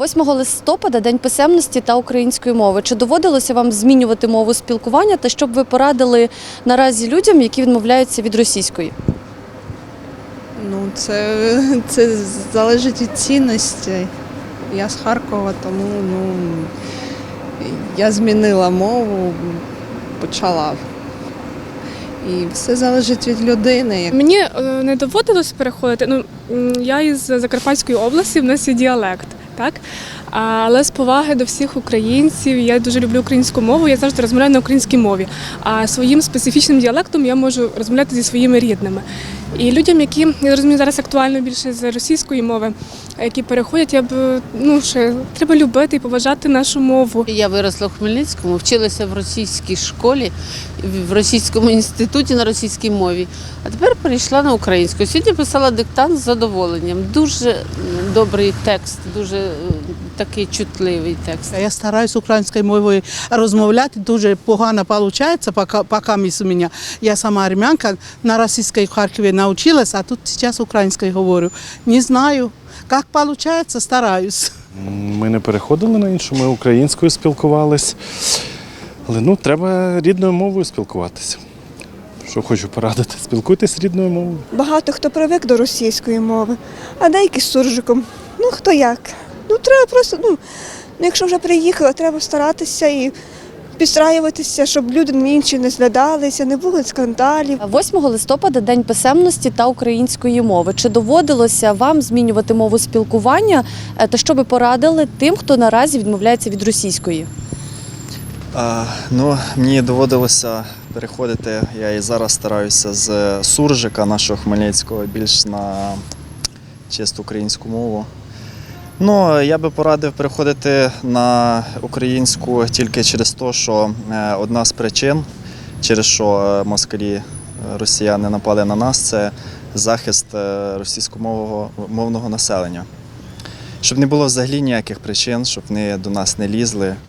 8 листопада День писемності та української мови. Чи доводилося вам змінювати мову спілкування та що б ви порадили наразі людям, які відмовляються від російської? Ну, це, це залежить від цінності. Я з Харкова, тому ну, я змінила мову, почала. І все залежить від людини. Мені е, не доводилось переходити. Ну я із Закарпатської області, в нас є діалект, так? Але з поваги до всіх українців, я дуже люблю українську мову, я завжди розмовляю на українській мові. А своїм специфічним діалектом я можу розмовляти зі своїми рідними. І людям, які я розумію, зараз актуально більше з російської мови, які переходять, я б ну ще треба любити і поважати нашу мову. Я виросла в Хмельницькому, вчилася в російській школі, в російському інституті на російській мові. А тепер перейшла на українську. Сьогодні писала диктант з задоволенням. Дуже добрий текст, дуже е, такий чутливий текст. Я стараюсь українською мовою розмовляти. Дуже погано виходить, поки, поки у мене. Я сама армянка, на російській в Харкові навчилась, а тут зараз українською говорю. Не знаю, як виходить, стараюсь. Ми не переходили на іншу, ми українською спілкувались. Але ну, треба рідною мовою спілкуватися. Що хочу порадити, спілкуйтесь рідною мовою. Багато хто привик до російської мови, а деякі з суржиком. Ну хто як. Ну треба просто, ну, ну якщо вже приїхали, треба старатися і підстраюватися, щоб люди інші не зглядалися, не було скандалів. 8 листопада День писемності та української мови. Чи доводилося вам змінювати мову спілкування е, та що би порадили тим, хто наразі відмовляється від російської? А, ну, мені доводилося переходити, я і зараз стараюся з суржика нашого Хмельницького більш на чисту українську мову. Ну, я би порадив переходити на українську тільки через те, що е, одна з причин, через що е, москалі е, росіяни напали на нас, це захист російськомовного мовного населення. Щоб не було взагалі ніяких причин, щоб вони до нас не лізли.